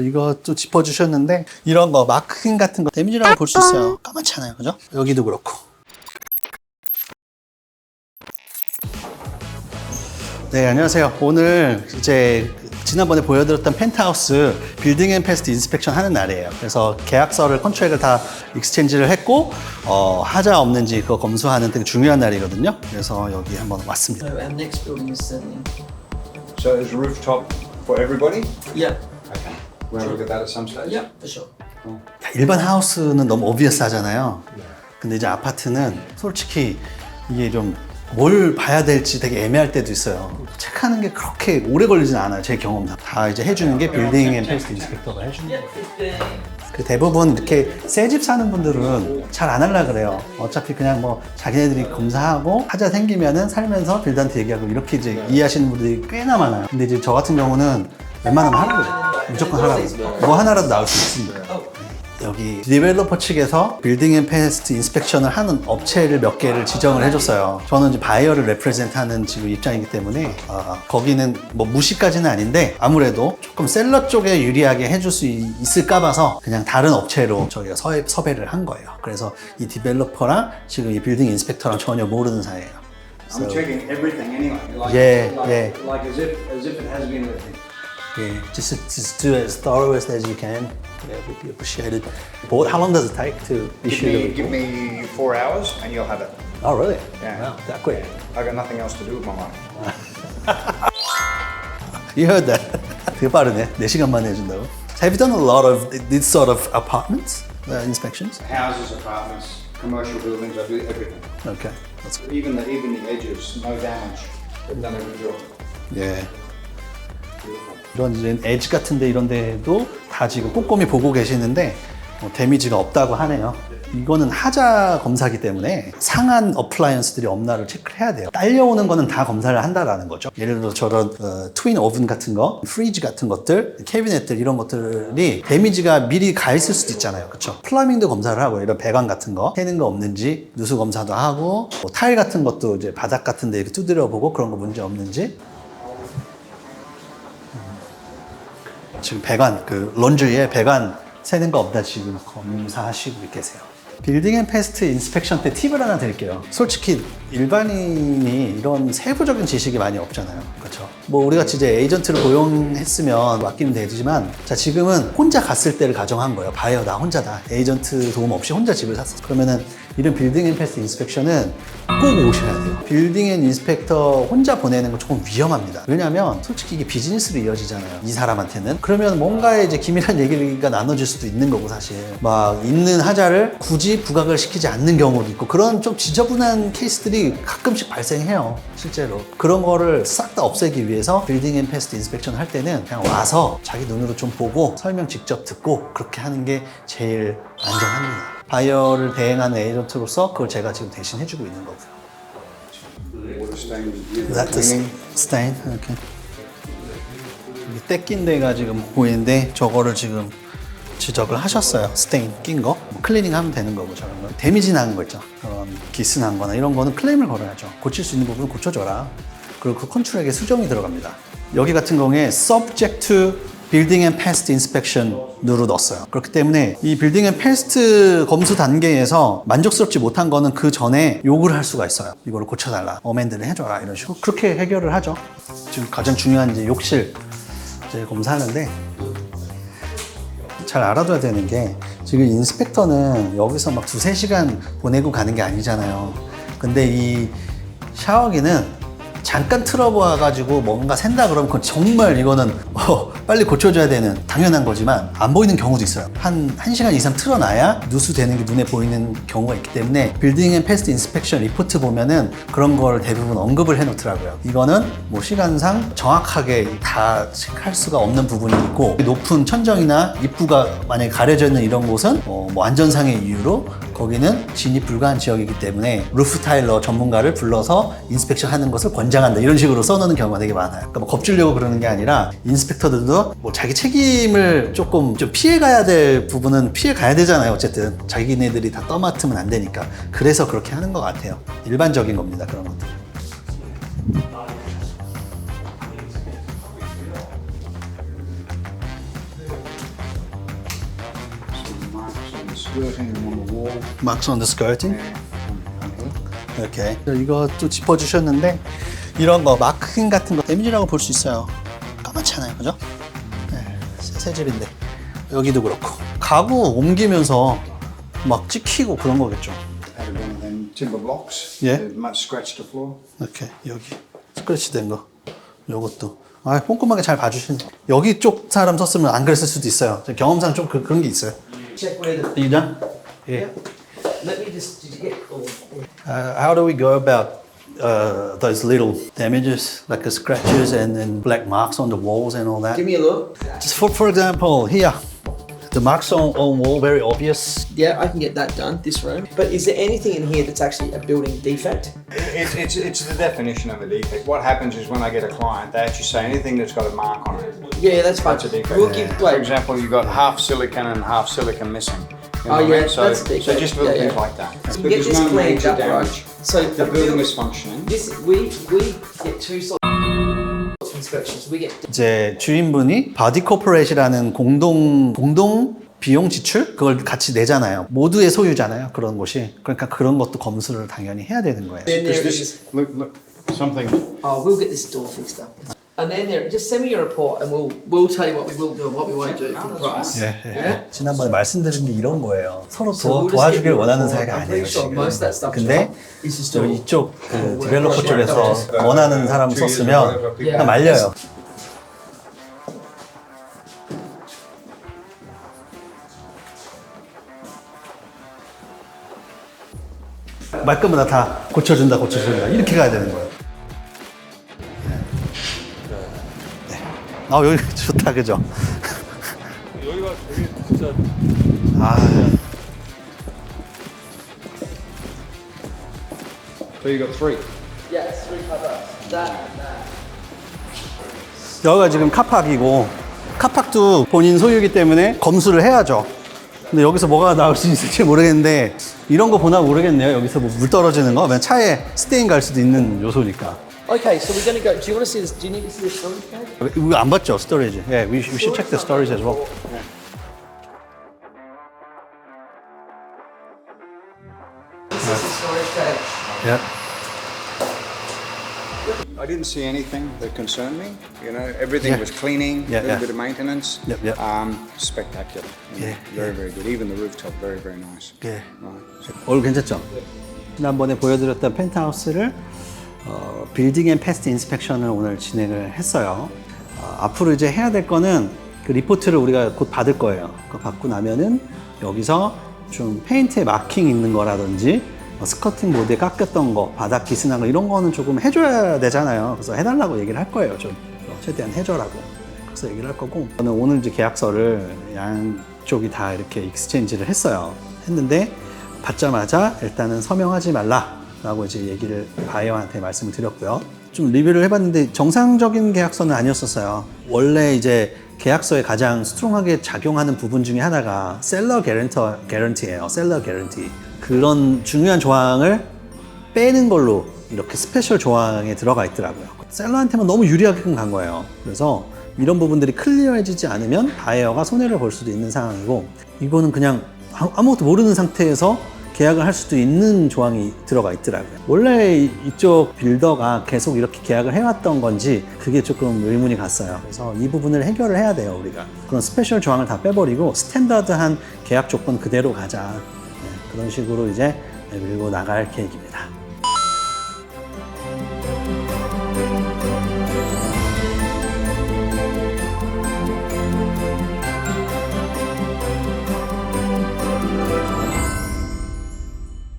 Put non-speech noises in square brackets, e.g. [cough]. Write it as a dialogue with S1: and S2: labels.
S1: 이거 또 짚어주셨는데 이런 거 마크킹 같은 거 데미지라고 볼 수 있어요. 까맣잖아요, 그죠? 여기도 그렇고. 네, 안녕하세요. 오늘 이제 지난번에 보여드렸던 펜트하우스 빌딩 앤 패스트 인스펙션 하는 날이에요. 그래서 계약서를 컨트랙을 다 익스체인지를 했고 어, 하자 없는지 그거 검수하는 되게 중요한 날이거든요. 그래서 여기 한번 왔습니다.
S2: So our next building is.
S3: So is rooftop for everybody?
S2: Yeah.
S3: Okay. We'll look at that at some stage.
S2: Yeah, for sure.
S1: 야, 일반 하우스는 너무 오비어스 하잖아요. 근데 이제 아파트는 솔직히 이게 좀 뭘 봐야 될지 되게 애매할 때도 있어요. 체크하는 게 그렇게 오래 걸리진 않아요. 제 경험상. 다 이제 해주는 게 빌딩 앤 페스트 인스펙터가 해주는 거예요. 그 대부분 이렇게 새 집 사는 분들은 잘 안 하려 그래요. 어차피 그냥 뭐 자기네들이 검사하고 하자 생기면은 살면서 빌드한테 얘기하고 이렇게 이제 이해하시는 분들이 꽤나 많아요. 근데 이제 저 같은 경우는 웬만하면 하라고 무조건 하라고. 뭐 하나라도 나올 수 있습니다. 여기 디벨로퍼 측에서 빌딩 앤 페스트 인스펙션을 하는 업체를 몇 개를 지정을 해줬어요. 저는 이제 바이어를 레프레젠트 하는 지금 입장이기 때문에 아, 거기는 뭐 무시까지는 아닌데 아무래도 조금 셀러 쪽에 유리하게 해줄 수 있- 있을까 봐서 그냥 다른 업체로 저희가 서, 섭외를 한 거예요. 그래서 이 디벨로퍼랑 지금 이 빌딩 인스펙터랑 전혀 모르는 사이예요.
S3: I'm checking everything anyway. Like,
S1: Yeah,
S3: like,
S1: yeah.
S3: Like as if as if it has been lived in.
S1: Yeah, just, just do it as thorough as you can. Yeah, would be appreciated. But how long does it take to
S3: Give
S1: issue
S3: me
S1: the
S3: give
S1: report?
S3: me four hours and you'll have it.
S1: Oh, really?
S3: Yeah.
S1: Wow, that quick.
S3: I got nothing else to do with my life. [laughs]
S1: You heard that. 되게 빠르네. 4시간 만에 해준다고. Have you done a lot of this sort of apartments uh, inspections?
S3: Houses, apartments, commercial buildings. I do everything.
S1: Okay. That's good.
S3: Even the even the edges, no damage. They've done a good job.
S1: 예. 이런 이제 에지 같은 데 이런 데도 다 지금 꼼꼼히 보고 계시는데 뭐 데미지가 없다고 하네요. 이거는 하자 검사기 때문에 상한 어플라이언스들이 없나를 체크를 해야 돼요. 딸려오는 거는 다 검사를 한다라는 거죠. 예를 들어 저런 어, 트윈 오븐 같은 거, 프리지 같은 것들, 캐비넷들 이런 것들이 데미지가 미리 가 있을 수도 있잖아요. 그렇죠? 플라밍도 검사를 하고 이런 배관 같은 거 새는 거 없는지 누수 검사도 하고 뭐 타일 같은 것도 이제 바닥 같은 데 이렇게 두드려 보고 그런 거 문제 없는지 지금 배관 그 런쥬리에 배관 새는 거 없다 지금 검사하시고 계세요. 빌딩 앤 패스트 인스펙션 때 팁을 하나 드릴게요. 솔직히 일반인이 이런 세부적인 지식이 많이 없잖아요. 그렇죠? 뭐 우리 같이 이제 에이전트를 고용했으면 맡기면 되지만 자 지금은 혼자 갔을 때를 가정한 거예요. 바이어 나 혼자다. 에이전트 도움 없이 혼자 집을 샀어. 그러면은 이런 빌딩 앤 패스트 인스펙션은 꼭 오셔야 돼요. 빌딩 앤 인스펙터 혼자 보내는 건 조금 위험합니다. 왜냐하면 솔직히 이게 비즈니스로 이어지잖아요. 이 사람한테는. 그러면 뭔가 이제 기밀한 얘기가 나눠질 수도 있는 거고 사실. 막 있는 하자를 굳이 부각을 시키지 않는 경우도 있고 그런 좀 지저분한 케이스들이 가끔씩 발생해요. 실제로. 그런 거를 싹 다 없애기 위해서 빌딩 앤 패스트 인스펙션 할 때는 그냥 와서 자기 눈으로 좀 보고 설명 직접 듣고 그렇게 하는 게 제일 안전합니다. 바이어를 대행하는 에이전트로서 그걸 제가 지금 대신 해주고 있는 거고요. That's a stain. 이게 떼낀 데가 지금 보이는데 저거를 지금 지적을 하셨어요. 스테인 낀 거. 뭐 클리닝 하면 되는 거고 저런 거. 데미지 나는 거 있죠. 그런 기스 난 거나 이런 거는 클레임을 걸어야죠. 고칠 수 있는 부분은 고쳐줘라. 그리고 그 컨트롤에게 수정이 들어갑니다. 여기 같은 경우에 subject to building and pest inspection으로 넣었어요. 그렇기 때문에 이 building and pest 검수 단계에서 만족스럽지 못한 거는 그 전에 요구를 할 수가 있어요. 이거를 고쳐달라. 어멘드를 해줘라. 이런 식으로. 그렇게 해결을 하죠. 지금 가장 중요한 이제 욕실 이제 검사하는데 잘 알아둬야 되는 게 지금 인스펙터는 여기서 막 두세 시간 보내고 가는 게 아니잖아요. 근데 이 샤워기는 잠깐 틀어봐가지고 뭔가 샌다 그러면 그건 정말 이거는 어, 빨리 고쳐줘야 되는 당연한 거지만 안 보이는 경우도 있어요. 한 1시간 이상 틀어놔야 누수되는 게 눈에 보이는 경우가 있기 때문에 빌딩 앤 패스트 인스펙션 리포트 보면은 그런 걸 대부분 언급을 해놓더라고요. 이거는 뭐 시간상 정확하게 다 체크할 수가 없는 부분이 있고 높은 천정이나 입구가 만약에 가려져 있는 이런 곳은 어, 뭐 안전상의 이유로 거기는 진입 불가한 지역이기 때문에 루프 타일러 전문가를 불러서 인스펙션 하는 것을 권장한다 이런 식으로 써놓는 경우가 되게 많아요. 그러니까 뭐 겁주려고 그러는 게 아니라 인스펙터들도 뭐 자기 책임을 조금 좀 피해 가야 될 부분은 피해 가야 되잖아요. 어쨌든 자기네들이 다 떠맡으면 안 되니까 그래서 그렇게 하는 것 같아요. 일반적인 겁니다. 그런 것들.
S3: Skirting on the wall.
S1: Marks on the skirting.
S3: here.
S1: 이렇게 이거 또 짚어주셨는데 이런 거 마킹 같은 거 데미지라고 볼 수 있어요. 까맣잖아요, 그죠? 네, 새- 새집인데 여기도 그렇고 가구 옮기면서 막 찍히고 그런 거겠죠.
S3: Added one of them timber blocks.
S1: Yeah.
S3: The floor.
S1: 이렇게 여기 스크래치 된 거, 요것도 아 꼼꼼하게 잘 봐주시네. 여기 쪽 사람 썼으면 안 그랬을 수도 있어요. 경험상 좀 그, 런게 있어요.
S2: Check where the.
S1: You done? yeah.
S2: Let me just. Did you get? Oh,
S1: Uh, how do we go about uh, those little damages, like the scratches and, and black marks on the walls and all that?
S2: give me a look.
S1: Just for, for example, here, the marks on, on wall very obvious.
S2: Yeah, I can get that done. This room. But is there anything in here that's actually a building defect?
S3: It's, it's, it's the definition of a defect. What happens is when I get a client, they actually say anything that's got a mark on it.
S2: Yeah, that's fine.
S3: That's a defect.
S2: We'll give.
S3: For example, you've got half silicon and half silicon missing. You know
S2: Oh,
S3: what I
S2: yeah,
S3: mean? so,
S2: that's a defect.
S3: So just little
S2: Yeah,
S3: things
S2: yeah.
S3: like that.
S2: You
S3: But
S2: get
S3: there's
S2: this
S3: no
S2: cleaned
S3: major
S2: up, right? So
S3: The building is functioning.
S2: This we we get two sorts
S1: 이제 주인분이 바디 코퍼레이트라는 공동 공동 비용 지출 그걸 같이 내잖아요. 모두의 소유잖아요. 그런 곳이. 그러니까 그런 것도 검수를 당연히 해야 되는 거예요.
S2: then there
S3: Because
S2: is.
S3: this, look, look, something.
S2: Oh, we'll get this door fixed up. And then there, just send me your report, and we'll we'll tell you what we will do and what we won't do for the price.
S1: 예, 예. 지난번에 말씀드린 게 이런 거예요. 서로
S2: So
S1: 도,
S2: we'll just
S1: 도와주길
S2: get your
S1: 원하는
S2: report.
S1: 사이가
S2: I'm
S1: 아니에요
S2: pretty sure
S1: 지금.
S2: most of that stuff
S1: 근데
S2: is just
S1: 저
S2: all-
S1: 이쪽 그 디벨로퍼. 쪽에서
S3: Yeah.
S1: 원하는 사람 썼으면
S2: Yeah.
S1: 그냥 말려요. 말끝마다 다 고쳐준다 고쳐준다 이렇게 가야 되는 거예요. 아 여기 [laughs] 좋다 그죠?
S4: 여기가 되게 진짜
S1: 아
S3: So you got three.
S2: Yes, three cover. That that.
S1: 여기가 지금 카팍이고 카팍도 본인 소유이기 때문에 검수를 해야죠. 근데 여기서 뭐가 나올 수 있을지 모르겠는데 이런 거 보나 모르겠네요. 여기서 뭐 물 떨어지는 거, 차에 스테인 갈 수도 있는 요소니까.
S2: Okay, so we're going to go. Do you want to see this? Do you need to see the storage cage?
S1: 이거 안 봤죠, 스토리지. 예, we, we should check the storage as well.
S2: This is the storage cage.
S1: 예.
S3: I didn't see anything that concerned me. You know, everything
S1: Yeah.
S3: was cleaning,
S1: Yeah,
S3: a little
S1: yeah.
S3: bit of maintenance.
S1: Yep, yep.
S3: Um, spectacular. You know,
S1: Yeah,
S3: Very, very good. Even the rooftop, very, very nice.
S1: 예.
S3: Right. So
S1: 오늘 괜찮죠? 지난번에 보여드렸던 펜트하우스를 어, 빌딩 앤 패스트 인스펙션을 오늘 진행을 했어요. 어, 앞으로 이제 해야 될 거는 그 리포트를 우리가 곧 받을 거예요. 그거 받고 나면은 여기서 좀 페인트에 마킹 있는 거라든지 어, 스커팅 보드에 깎였던 거, 바닥 기스난 거 이런 거는 조금 해줘야 되잖아요. 그래서 해달라고 얘기를 할 거예요. 좀 어, 최대한 해줘라고. 그래서 얘기를 할 거고 저는 오늘 이제 계약서를 양쪽이 다 이렇게 익스체인지를 했어요. 했는데 받자마자 일단은 서명하지 말라 라고 이제 얘기를 바이어한테 말씀을 드렸고요. 좀 리뷰를 해봤는데 정상적인 계약서는 아니었었어요. 원래 이제 계약서에 가장 스트롱하게 작용하는 부분 중에 하나가 셀러 개런터 개런티예요. 셀러 개런티. 그런 중요한 조항을 빼는 걸로 이렇게 스페셜 조항에 들어가 있더라고요. 셀러한테만 너무 유리하게끔 간 거예요. 그래서 이런 부분들이 클리어해지지 않으면 바이어가 손해를 볼 수도 있는 상황이고 이거는 그냥 아- 아무것도 모르는 상태에서 계약을 할 수도 있는 조항이 들어가 있더라고요. 원래 이- 이쪽 빌더가 계속 이렇게 계약을 해왔던 건지 그게 조금 의문이 갔어요. 그래서 이 부분을 해결을 해야 돼요, 우리가. 그런 스페셜 조항을 다 빼버리고 스탠다드한 계약 조건 그대로 가자. 네, 그런 식으로 이제 밀고 나갈 계획입니다.